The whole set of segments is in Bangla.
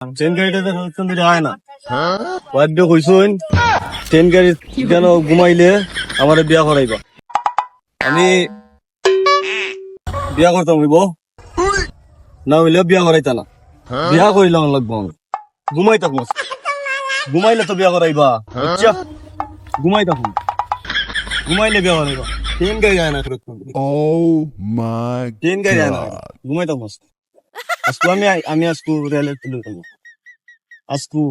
ট্রেন গাড়িটা তো হচ্ছে দিকে হয় না। বাদ্য কইসুন ট্রেন গাড়ি কেন ঘুমাইলে আমার বিয়া করাইবা। আমি বিয়া করতাম হইব। না হইলে বিয়া করাইতা না। বিয়া করিলাম লাগবো আমি। ঘুমাই থাকব ঘুমাইলে তো বিয়া করাইবা। আচ্ছা ঘুমাই থাকুন ঘুমাইলে বিয়া করাইবা। ট্রেন গাড়ি যায় না Oh my ট্রেন গাড়ি যায় না. ঘুমাই থাকব আজকু আমি আমি আজকু রেলে তুলে থাকব আজকু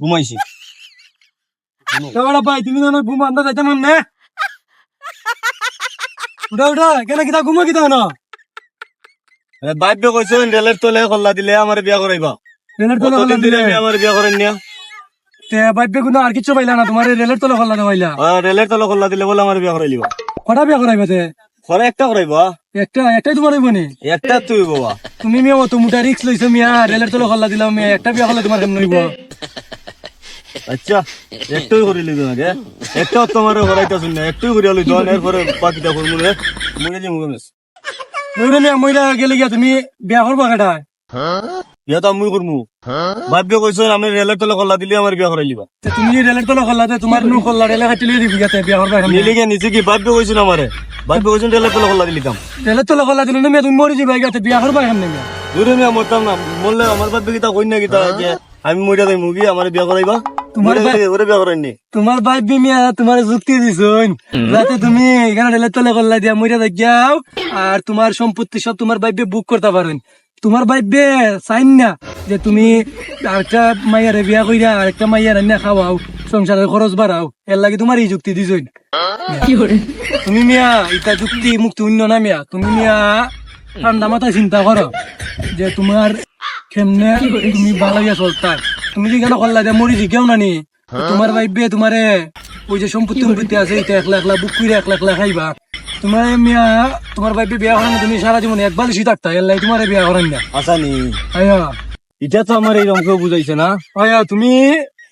ঘুমাইছি ভাই তুমি জানো ঘুম আন্দা যাইতে মন না উঠা উঠা কেন কিতা ঘুমো কিতা না বাইব্য কইছো রেলের তলে কল্লা দিলে আমার বিয়া করাইবা রেলের তলে হল্লা দিলে দিলে আমার বিয়া করেন নিয়া তে বাইবে কোনো আর কিছু পাইলা না তোমার রেলের তলে হল্লা দেওয়াইলা রেলের তলে কল্লা দিলে বলে আমার বিয়া করাইলিবা কটা বিয়া করাইবা তে খরা একটা করাইবা একটা একটাই তোমার হইব নি একটা তুই বাবা তুমি মিয়া অত মোটা রিক্স লইছো মিয়া। রেলের তলে হল্লা দিলাম মিয়া। একটা বিয়া হলে তোমার কেমন হইব? আচ্ছা একটাই করে লিখো নাকি একটাও তোমার করাইতা শুন না একটাই করে লই দন এরপরে বাকিটা করব রে মরে যাব গমেশ মইরা মিয়া মইরা গেলে গিয়া তুমি বিয়া করবা কেটা বিয়া তো আমি করব ভাব্য কইছো আমি রেলের তলে কল্লা দিলে আমার বিয়া করাইলিবা তে তুমি রেলের তলে হল্লা দে তোমার নু হল্লা রেলে কাটিলে দিবি গিয়া তে বিয়া করবা? মিলি গিয়ে নিচে কি? ভাব্য কইছো না আমারে? ভাব্য কইছো রেলের তলে দিলে না তুমি মরে যাবে তে বিয়া করবা কেমনে মিয়া দূরে মিয়া মরতাম না। মরলে আমার না কিতা যে আমি মরিয়া দেই মুগি আমার বিয়া করাইবা। তোমার ওরে বিয়া করাইনি। তোমার বাইক মিয়া তোমার যুক্তি দিছুন যাতে তুমি এখানে রেলের তলে দিয়া মইরা যাও। আর তোমার সম্পত্তি সব তোমার বাইবে বুক করতে পারেন তোমার বাইবে চাইন না যে তুমি আরেকটা মাইয়ারে বিয়া কইরা আরেকটা মাইয়ার রান্না খাওয়াও। সংসারের খরচ বাড়াও এর লাগে তোমার এই যুক্তি দিছুন তুমি মিয়া এটা যুক্তি মুক্তি অন্য না মিয়া। তুমি মিয়া ঠান্ডা মাথায় চিন্তা করো যে তোমার কেমনে তুমি ভালো ইয়া চলতা। তুমি যে কেন করলা যে মরি জিজ্ঞাও না নি? তোমার ভাইবে তোমারে ওই যে সম্পত্তি সম্পত্তি আছে এটা একলা একলা বুক করে একলা একলা খাইবা। তোমার মিয়া তোমার ভাইবে বিয়া করেন তুমি সারা জীবন একবার বেশি থাকতা এর লাগে তোমার বিয়া করেন না। আসানি। আয়া। এটা তো আমার এই রঙকেও বুঝাইছে না। আয়া তুমি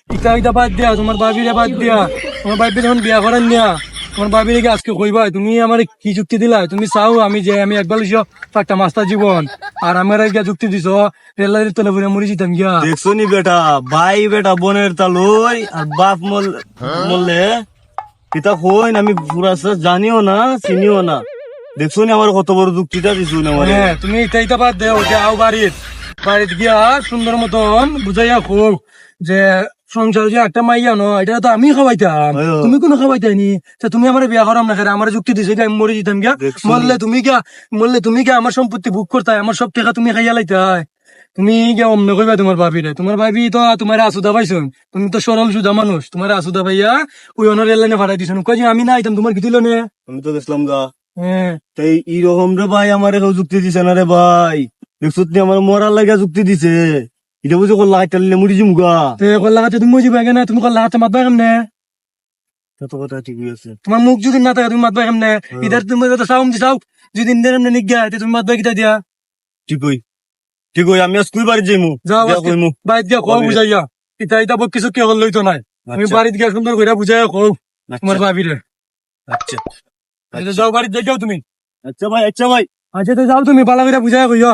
ইটা ইটা বাদ দিয়া তোমার বাবিরে বাদ দিয়া। তোমার ভাইবে যখন বিয়া করেন না তোমার ভাবিরে কি আজকে কইবা? তুমি আমার কি যুক্তি দিলা? তুমি চাও আমি যে আমি একবার লিসো একটা মাস্টার জীবন। আর আমার গিয়া যুক্তি দিছো? রেলারির তলে ভরে মরি যেতাম গিয়া। দেখছ নি বেটা? ভাই বেটা বোনের তালুই আর বাপ মল মরলে কিতা কইন আমি পুরা জানিও না চিনিও না। দেখছ নি আমার কত বড় যুক্তিটা দিছো না আমার? হ্যাঁ তুমি এটা ইটা বাদ দেও যে আও বাড়িত বাড়িত গিয়া সুন্দর মতন বুঝাইয়া খুব যে সংসার যে একটা মাইয়া ন এটা তো আমি খাওয়াইতাম। তুমি কোনো খাওয়াইতানি তা তুমি আমার বিয়া করাম না খেলে আমার যুক্তি দিছে মরে? মরলে তুমি গিয়া মরলে তুমি আমার সম্পত্তি বুক করতাই আমার সব টাকা তুমি খাইয়া লাইতাই। তুমি গিয়া অমনে কইবা তোমার ভাবিরে তোমার ভাবি তো তোমার আসুদা পাইছুন। তুমি তো সরল সুদা মানুষ তোমার আসুদা ভাইয়া ওই অনর এলাইনে ভাড়াই দিছুন। কই আমি না আইতাম তোমার কি দিল নে? আমি তো গা। হ্যাঁ। তাই এই রকম রে ভাই আমার যুক্তি দিছে না রে ভাই। দেখছ আমার মরার লাগা যুক্তি দিছে। এটা বুঝে করলা হাইটালে মুড়ি জিম গা তে কল্লা হাতে তুমি মজি বাগে না তুমি কল্লা হাতে মাতবা কেমনে? কত কথা ঠিকই আছে। তোমার মুখ যদি না থাকে তুমি মাতবা কেমনে? ইধার তুমি তো চাও দি চাও যদি ইন্দের এমনি নিগা তে তুমি মাতবা কিটা দিয়া? ঠিকই। ঠিকই আমি স্কুল বাড়ি যাইমু। যাও কইমু। বাইত গিয়া কও ভাবি। বুঝাইয়া। ইটা ইটা বক কিছু কে হল লইতো নাই। আমি আচ্ছা, বাড়িতে গিয়া সুন্দর কইরা বুঝাইয়া কও। তোমার আচ্ছা, ভাবিরে আচ্ছা। আচ্ছা যাও বাড়িতে যাও তুমি? আচ্ছা ভাই আচ্ছা ভাই। আচ্ছা তো যাও তুমি পালা কইরা বুঝাইয়া কইও।